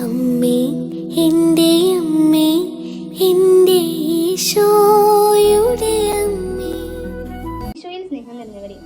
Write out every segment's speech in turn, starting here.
അമ്മേ എന്റെ അമ്മേ എന്റെ ഈശോയുടെ അമ്മേ. ഈശോയിൽ സ്നേഹം നിറഞ്ഞവരെ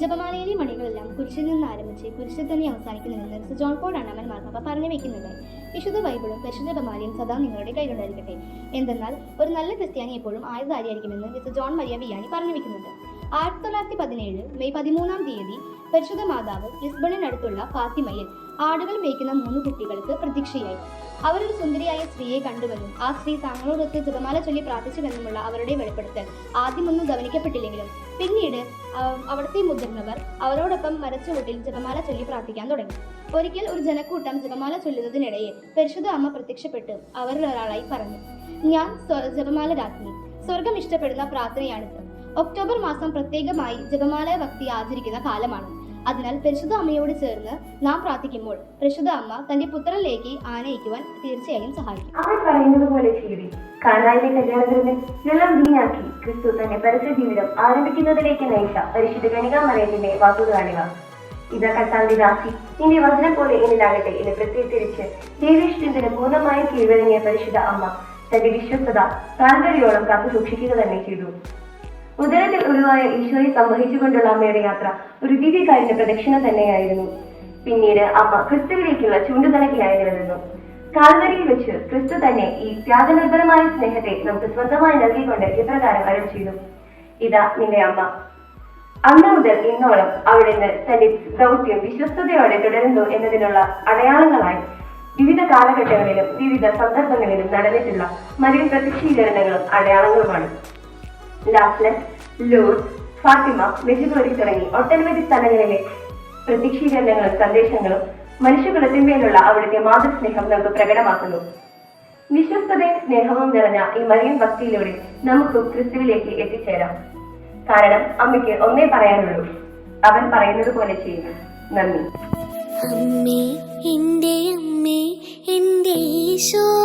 ജപമാലയിലെ മണികളെല്ലാം കുരിശിൽ നിന്ന് ആരംഭിച്ച് കുരിശിൽ തന്നെ അവസാനിക്കുന്നുവെന്ന് സു ജോൺ പോൾ അണ്ണാമൻ മാർപ്പാപ്പ പറഞ്ഞു വെക്കുന്നുണ്ട് വിശുദ്ധ ബൈബിളും പരിശുദ്ധ ജപമാലയും സദാ നിങ്ങളുടെ കൈകൊണ്ടായിരിക്കട്ടെ എന്തെന്നാൽ ഒരു നല്ല ക്രിസ്ത്യാനി എപ്പോഴും ആയുധാരിയായിരിക്കുമെന്ന് മിസ് ജോൺ മരിയ ബിയാണി പറഞ്ഞു വെക്കുന്നുണ്ട്. ആയിരത്തി തൊള്ളായിരത്തി പതിനേഴ് മെയ് പതിമൂന്നാം തീയതി പരിശുദ്ധ മാതാവ് ലിസ്ബണിനടുത്തുള്ള ഫാത്തിമയിൽ ആടുകൾ മേയ്ക്കുന്ന മൂന്ന് കുട്ടികൾക്ക് പ്രതീക്ഷയായി. അവരൊരു സുന്ദരിയായ സ്ത്രീയെ കണ്ടുവെന്നും ആ സ്ത്രീ തങ്ങളോടൊത്ത് ജപമാല ചൊല്ലി പ്രാർത്ഥിച്ചുവെന്നുമുള്ള അവരുടെ വെളിപ്പെടുത്തൽ ആദ്യമൊന്നും ഗവനിക്കപ്പെട്ടില്ലെങ്കിലും പിന്നീട് അവിടുത്തെ മുതിർന്നവർ അവരോടൊപ്പം മരച്ചുവട്ടിൽ ജപമാല ചൊല്ലി പ്രാർത്ഥിക്കാൻ തുടങ്ങി. ഒരിക്കൽ ഒരു ജനക്കൂട്ടം ജപമാല ചൊല്ലുന്നതിനിടയിൽ പരിശുദ്ധ അമ്മ പ്രത്യക്ഷപ്പെട്ട്. അവരിൽ ഒരാളായി പറഞ്ഞു ഞാൻ ജപമാല രാജ്ഞി. സ്വർഗം ഇഷ്ടപ്പെടുന്ന പ്രാർത്ഥനയാണിത്. ഒക്ടോബർ മാസം പ്രത്യേകമായി ജപമാല ഭക്തി ആചരിക്കുന്ന കാലമാണ്. അതിനാൽ പരിശുദ്ധ അമ്മയോട് ചേർന്ന് നാം പ്രാർത്ഥിക്കുമ്പോൾ പരിശുദ്ധ അമ്മ തന്റെ പുത്രനിലേക്ക് ആനയിക്കുവാൻ തീർച്ചയായും സഹായിക്കും. ഇത് പറയുന്നത് പോലെ കാനായിലെ ക്രിസ്തു പരസ്യ ജീവിതം ആരംഭിക്കുന്നതിലേക്ക് പരിശുദ്ധ കർത്താവിന്റെ ദാസി നിന്റെ വചനം പോലെ എന്നിലാകട്ടെ എന്ന് പ്രത്യേകിച്ച് ദേവേഷ്ടത്തിന് പൂർണമായും കീഴ്വഴങ്ങിയ പരിശുദ്ധ അമ്മ തന്റെ വിശ്വസ്തത താൽപര്യോളം കാത്തു സൂക്ഷിക്കുക തന്നെ ചെയ്തു. ഉദരത്തിൽ ഉരുവായ ഈശോയെ സംവഹിച്ചുകൊണ്ടുള്ള അമ്മയുടെ യാത്ര ഒരു ദിവ്യകാരിന്റെ പ്രദക്ഷിണം തന്നെയായിരുന്നു. പിന്നീട് അമ്മ ക്രിസ്തുവിലേക്കുള്ള ചൂണ്ടുതലകയായി നിലനിന്നു. കാൽവരിയിൽ വെച്ച് ക്രിസ്തു തന്നെ ഈ ത്യാഗനിർഭരമായ സ്നേഹത്തെ നമുക്ക് സ്വന്തമായി നൽകിക്കൊണ്ട് ഇപ്രകാരം അരൾ ചെയ്തു. ഇതാ നിന്റെ അമ്മ. അന്ന് മുതൽ ഇന്നോളം അവിടുന്ന് തന്റെ ദൗത്യം വിശ്വസ്തയോടെ തുടരുന്നു എന്നതിനുള്ള അടയാളങ്ങളായി വിവിധ കാലഘട്ടങ്ങളിലും വിവിധ സന്ദർഭങ്ങളിലും നടന്നിട്ടുള്ള മരിയൻ പ്രത്യക്ഷീകരണങ്ങളും അടയാളങ്ങളുമാണ്. ലാസ്ലസ് ലൂർസ് ഫാത്തിമ മെജുഗോരി തുടങ്ങി ഒട്ടനവധി സ്ഥലങ്ങളിലെ പ്രത്യക്ഷീകരണങ്ങളും സന്ദേശങ്ങളും മനുഷ്യകുലത്തിന്മേലുള്ള അവിടുത്തെ മാതൃസ്നേഹം നമുക്ക് പ്രകടമാക്കുന്നു. വിശ്വസ്തതയും സ്നേഹവും നിറഞ്ഞ ഈ മറിയൻ ഭക്തിയിലൂടെ നമുക്ക് ക്രിസ്തുവിലേക്ക് എത്തിച്ചേരാം. കാരണം അമ്മയ്ക്ക് ഒന്നേ പറയാനുള്ളൂ. അവൻ പറയുന്നത് പോലെ ചെയ്യുക നന്ദി. അമ്മേ എന്റെ അമ്മേ എന്റെ അമ്മേ